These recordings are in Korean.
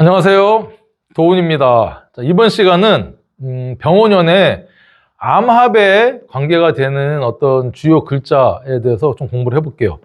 안녕하세요. 도훈입니다. 자, 이번 시간은 음, 병원연의 암합에 관계가 되는 어떤 주요 글자에 대해서 좀 공부를 해볼게요.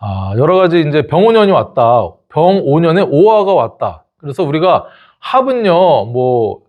아, 여러 가지 이제 병원연이 왔다. 병오년에 오화가 왔다. 그래서 우리가 합은요, 뭐,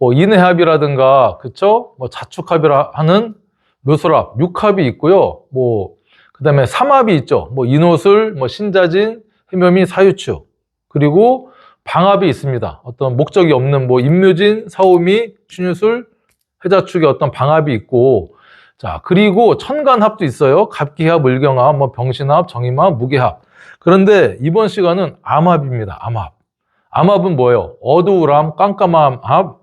뭐 인해합이라든가, 그쵸? 뭐 자축합이라 하는 묘술합, 육합이 있고요. 뭐, 그 다음에 삼합이 있죠. 뭐 인호술, 뭐 신자진, 해묘미, 사유축. 그리고 방합이 있습니다. 어떤 목적이 없는 뭐 임묘진, 사오미, 춘유술, 해자축의 어떤 방합이 있고 자 그리고 천간합도 있어요. 갑기합, 을경합, 뭐 병신합, 정임합, 무게합. 그런데 이번 시간은 암합입니다. 암합. 암합은 뭐예요? 어두울함, 깜깜함, 합,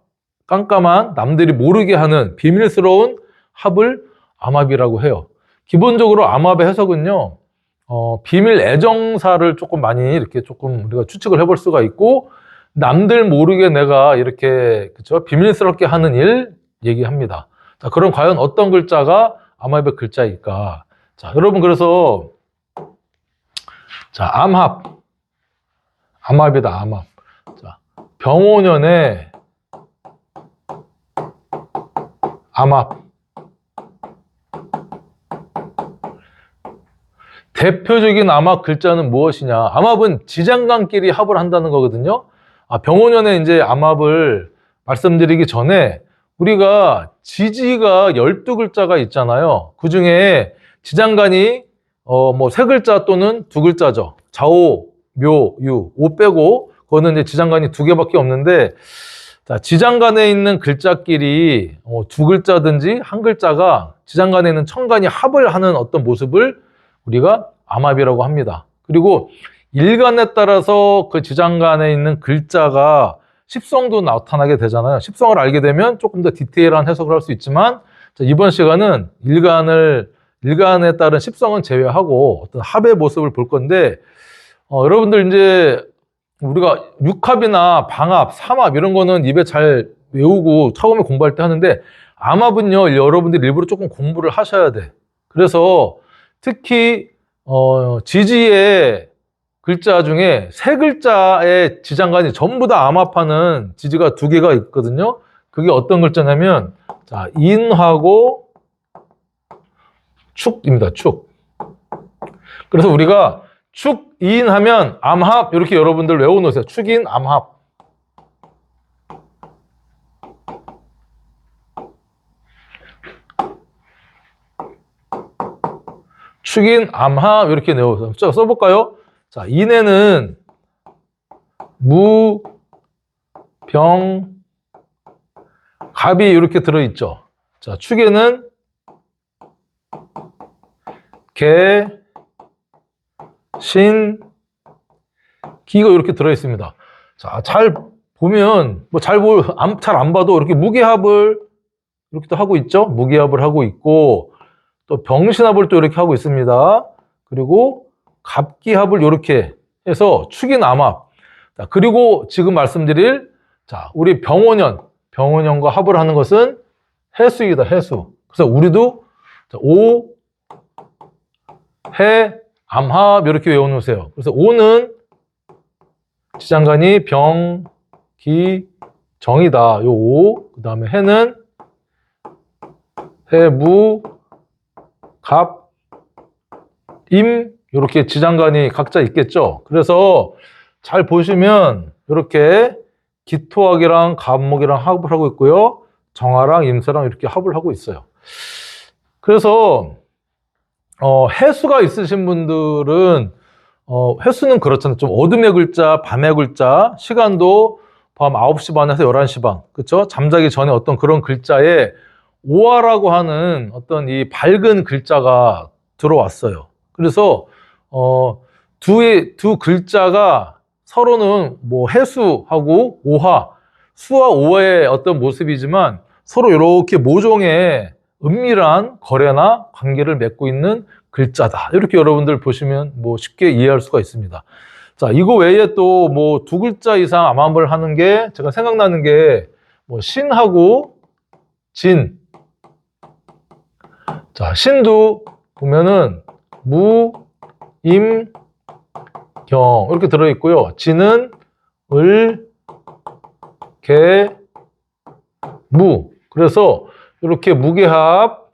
깜깜한 남들이 모르게 하는 비밀스러운 합을 암합이라고 해요. 기본적으로 암합의 해석은요. 어, 비밀 애정사를 조금 많이 이렇게 조금 우리가 추측을 해볼 수가 있고, 남들 모르게 내가 이렇게, 그쵸? 비밀스럽게 하는 일 얘기합니다. 자, 그럼 과연 어떤 글자가 암합의 글자일까? 자, 여러분, 그래서, 자, 암합. 암합이다, 암합. 자, 병오년에 암합. 대표적인 암합 글자는 무엇이냐? 암합은 지장간끼리 합을 한다는 거거든요. 아, 병원연에 이제 암합을 말씀드리기 전에 우리가 지지가 12글자가 있잖아요. 그 중에 지장간이 어, 뭐 세 글자 또는 두 글자죠. 좌오, 묘, 유, 오 빼고 그거는 이제 지장간이 두 개밖에 없는데 자, 지장간에 있는 글자끼리 어, 두 글자든지 한 글자가 지장간에 있는 천간이 합을 하는 어떤 모습을 우리가 암합이라고 합니다. 그리고 일간에 따라서 그 지장간에 있는 글자가 십성도 나타나게 되잖아요. 십성을 알게 되면 조금 더 디테일한 해석을 할 수 있지만 자, 이번 시간은 일간을 일간에 따른 십성은 제외하고 어떤 합의 모습을 볼 건데 어, 여러분들 이제 우리가 육합이나 방합, 삼합 이런 거는 입에 잘 외우고 처음에 공부할 때 하는데 암합은요 여러분들이 일부러 조금 공부를 하셔야 돼. 그래서 특히 어, 지지의 글자 중에 세 글자의 지장간이 전부 다 암합하는 지지가 두 개가 있거든요. 그게 어떤 글자냐면 자 인하고 축입니다. 축. 그래서 우리가 축인 하면 암합 이렇게 여러분들 외워놓으세요. 축인 암합. 축인 암합 이렇게 내어서 자, 써볼까요? 자, 인에는 무, 병, 갑이 이렇게 들어있죠. 자, 축에는 개, 신, 기가 이렇게 들어있습니다. 자, 잘 보면, 뭐 잘 보, 잘안 봐도 이렇게 무게합을 이렇게 또 하고 있죠. 무게합을 하고 있고, 또 병신합을 또 이렇게 하고 있습니다. 그리고 갑기합을 이렇게 해서 축인암합. 자, 그리고 지금 말씀드릴 자, 우리 병원연, 병원연과 합을 하는 것은 해수이다, 해수. 그래서 우리도 자, 오, 해, 암합 이렇게 외워놓으세요. 그래서 오는 지장간이 병, 기, 정이다. 요 오. 그 다음에 해는 해, 무, 갑, 임 이렇게 지장간이 각자 있겠죠. 그래서 잘 보시면 이렇게 기토학이랑 갑목이랑 합을 하고 있고요. 정화랑 임수랑 이렇게 합을 하고 있어요. 그래서 어, 해수가 있으신 분들은 어, 해수는 그렇잖아요. 좀 어둠의 글자, 밤의 글자, 시간도 밤 9시 반에서 11시 반. 그렇죠? 잠자기 전에 어떤 그런 글자에 오화라고 하는 어떤 이 밝은 글자가 들어왔어요. 그래서 어, 두, 두 글자가 서로는 뭐 해수하고 오화, 수와 오화의 어떤 모습이지만 서로 이렇게 모종의 은밀한 거래나 관계를 맺고 있는 글자다. 이렇게 여러분들 보시면 뭐 쉽게 이해할 수가 있습니다. 자, 이거 외에 또 뭐 두 글자 이상 암암을 하는 게 제가 생각나는 게 뭐 신하고 진. 자, 신도 보면은 무, 임, 경 이렇게 들어 있고요. 진은 을, 개, 무. 그래서 이렇게 무게합,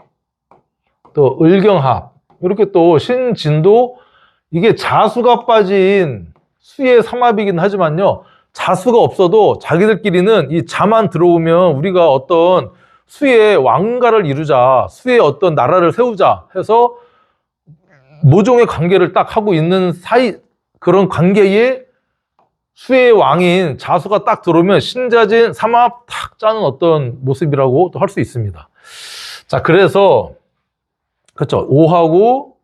또 을경합, 이렇게 또 신진도 이게 자수가 빠진 수의 삼합이긴 하지만요. 자수가 없어도 자기들끼리는 이 자만 들어오면 우리가 어떤 수의 왕가를 이루자, 수의 어떤 나라를 세우자 해서 모종의 관계를 딱 하고 있는 사이 그런 관계에 수의 왕인 자수가 딱 들어오면 신자진 삼합 탁 짜는 어떤 모습이라고 또 할 수 있습니다. 자, 그래서 그렇죠. 오하고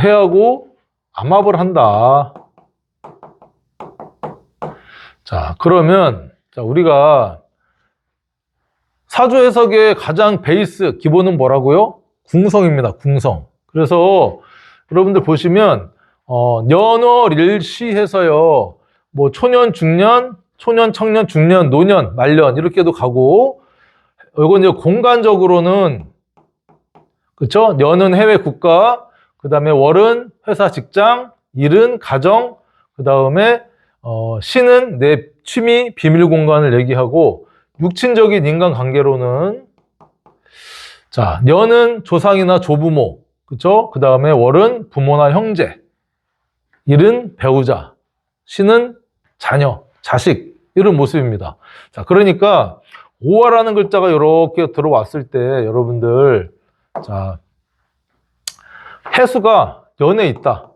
해하고 암합을 한다. 자, 그러면 자, 우리가 사주 해석의 가장 베이스 기본은 뭐라고요? 궁성입니다. 궁성. 그래서 여러분들 보시면 어, 연월 일시해서요. 뭐 초년, 중년, 초년, 청년, 중년, 노년, 말년 이렇게도 가고 이건 이제 공간적으로는 그렇죠? 년은 해외 국가, 그다음에 월은 회사 직장, 일은 가정, 그다음에 어, 신은 내 취미 비밀 공간을 얘기하고 육친적인 인간 관계로는 자, 년은 조상이나 조부모, 그쵸? 그 다음에 월은 부모나 형제, 일은 배우자, 신은 자녀, 자식, 이런 모습입니다. 자, 그러니까 오화라는 글자가 이렇게 들어왔을 때 여러분들, 자, 해수가 연에 있다.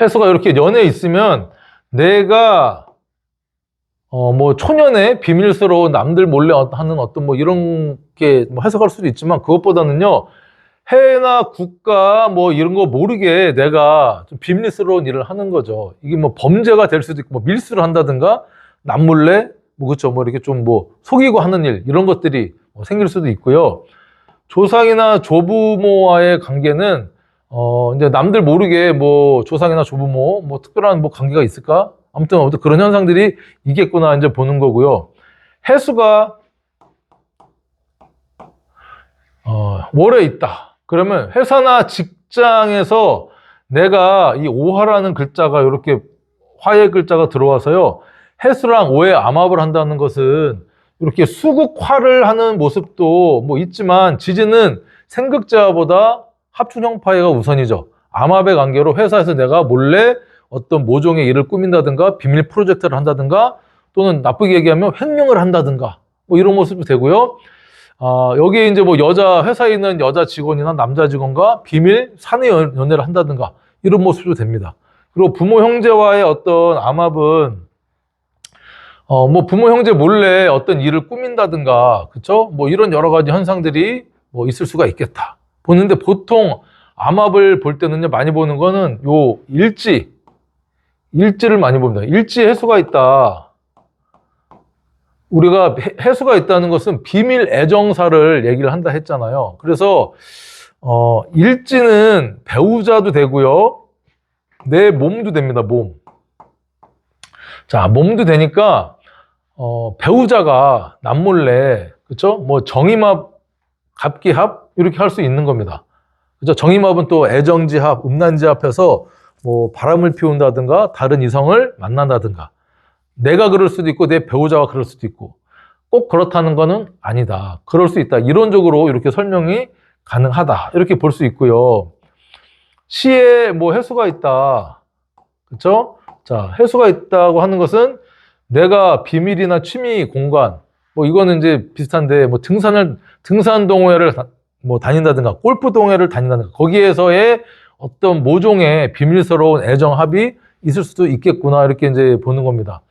해수가 이렇게 연에 있으면 내가 어, 뭐, 초년에 비밀스러운 남들 몰래 하는 어떤 뭐 이런 게 뭐 해석할 수도 있지만 그것보다는요, 해나 국가 뭐 이런 거 모르게 내가 좀 비밀스러운 일을 하는 거죠. 이게 뭐 범죄가 될 수도 있고, 뭐 밀수를 한다든가, 남몰래, 뭐 그쵸, 뭐 이렇게 좀 뭐 속이고 하는 일, 이런 것들이 뭐 생길 수도 있고요. 조상이나 조부모와의 관계는 어, 이제 남들 모르게 뭐 조상이나 조부모, 뭐 특별한 뭐 관계가 있을까? 아무튼 아무튼 그런 현상들이 있겠구나 이제 보는 거고요. 해수가 어, 월에 있다. 그러면 회사나 직장에서 내가 이 오화라는 글자가 이렇게 화의 글자가 들어와서요. 해수랑 오의 암합을 한다는 것은 이렇게 수국화를 하는 모습도 뭐 있지만 지지는 생극자보다 합충형파이가 우선이죠. 암합의 관계로 회사에서 내가 몰래 어떤 모종의 일을 꾸민다든가 비밀 프로젝트를 한다든가 또는 나쁘게 얘기하면 횡령을 한다든가 뭐 이런 모습도 되고요. 아, 여기에 이제 뭐 여자 회사에 있는 여자 직원이나 남자 직원과 비밀 사내 연- 연애를 한다든가 이런 모습도 됩니다. 그리고 부모 형제와의 어떤 암합은 어, 뭐 부모 형제 몰래 어떤 일을 꾸민다든가 그쵸? 뭐 이런 여러 가지 현상들이 뭐 있을 수가 있겠다. 보는데 보통 암합을 볼 때는요 많이 보는 거는 요 일지 일지를 많이 봅니다. 일지 해수가 있다. 우리가 해- 해수가 있다는 것은 비밀 애정사를 얘기를 한다 했잖아요. 그래서 어, 일지는 배우자도 되고요. 내 몸도 됩니다. 몸. 자, 몸도 되니까 어, 배우자가 남몰래 그렇죠? 뭐 정임합, 갑기합 이렇게 할 수 있는 겁니다. 그죠? 정임합은 또 애정지합, 음란지합해서 뭐 바람을 피운다든가 다른 이성을 만난다든가 내가 그럴 수도 있고 내 배우자가 그럴 수도 있고 꼭 그렇다는 것은 아니다. 그럴 수 있다. 이론적으로 이렇게 설명이 가능하다. 이렇게 볼 수 있고요. 시에 뭐 해수가 있다. 그렇죠? 자, 해수가 있다고 하는 것은 내가 비밀이나 취미 공간 뭐 이거는 이제 비슷한데 뭐 등산을 등산 동호회를 다- 뭐 다닌다든가 골프 동호회를 다닌다든가 거기에서의 어떤 모종의 비밀스러운 애정 합이 있을 수도 있겠구나 이렇게 이제 보는 겁니다.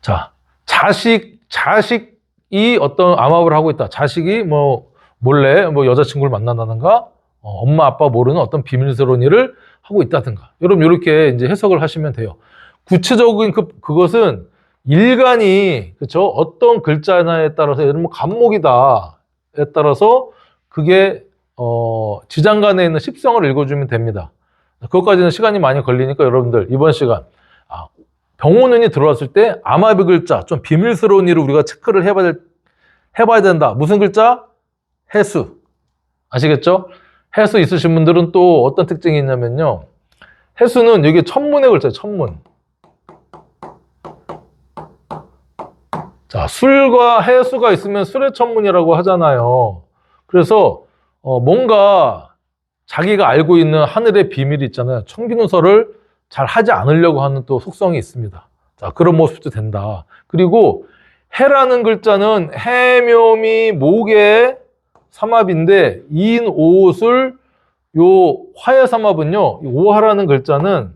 자, 자식 자식이 어떤 암합을 하고 있다. 자식이 뭐 몰래 뭐 여자친구를 만난다든가 어, 엄마 아빠 모르는 어떤 비밀스러운 일을 하고 있다든가. 여러분 이렇게 이제 해석을 하시면 돼요. 구체적인 그 그것은 일간이 그렇죠 어떤 글자냐에 따라서 예를 들면 간목이다에 따라서 그게 어, 지장 간에 있는 십성을 읽어주면 됩니다. 그것까지는 시간이 많이 걸리니까 여러분들 이번 시간 아, 병원운이 들어왔을 때 암압의 글자 좀 비밀스러운 일을 우리가 체크를 해봐야, 될- 해봐야 된다. 무슨 글자? 해수. 아시겠죠? 해수 있으신 분들은 또 어떤 특징이 있냐면요. 해수는 여기 천문의 글자예요. 천문. 자, 술과 해수가 있으면 술의 천문이라고 하잖아요. 그래서 어, 뭔가 자기가 알고 있는 하늘의 비밀이 있잖아요. 청기누설을 잘 하지 않으려고 하는 또 속성이 있습니다. 자, 그런 모습도 된다. 그리고 해라는 글자는 해묘미 목의 삼합인데 인 오술 요 화의 삼합은요. 이 오하라는 글자는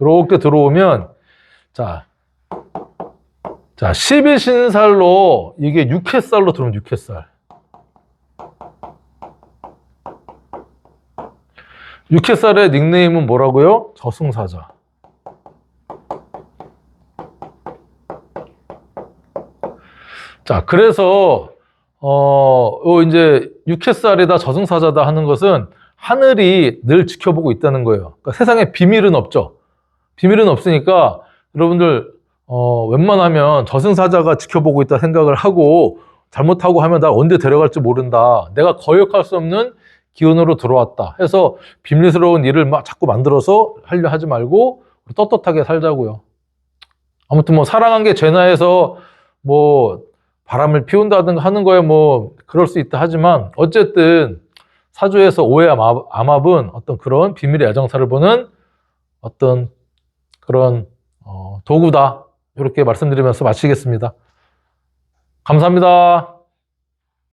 이렇게 들어오면 자, 자 12신살로 이게 육회살로 들어오면 육회살. 육회살의 닉네임은 뭐라고요? 저승사자. 자, 그래서 어, 요 이제 육회살이다 저승사자다 하는 것은 하늘이 늘 지켜보고 있다는 거예요. 그러니까 세상에 비밀은 없죠. 비밀은 없으니까 여러분들 어, 웬만하면 저승사자가 지켜보고 있다 생각을 하고 잘못하고 하면 나 언제 데려갈지 모른다. 내가 거역할 수 없는 기운으로 들어왔다. 해서 비밀스러운 일을 막 자꾸 만들어서 하려 하지 말고 떳떳하게 살자고요. 아무튼 뭐 사랑한 게 죄나 해서 뭐 바람을 피운다든가 하는 거에 뭐 그럴 수 있다 하지만 어쨌든 사주에서 오해 암합, 암합은 어떤 그런 비밀의 애정사를 보는 어떤 그런 어, 도구다 이렇게 말씀드리면서 마치겠습니다. 감사합니다.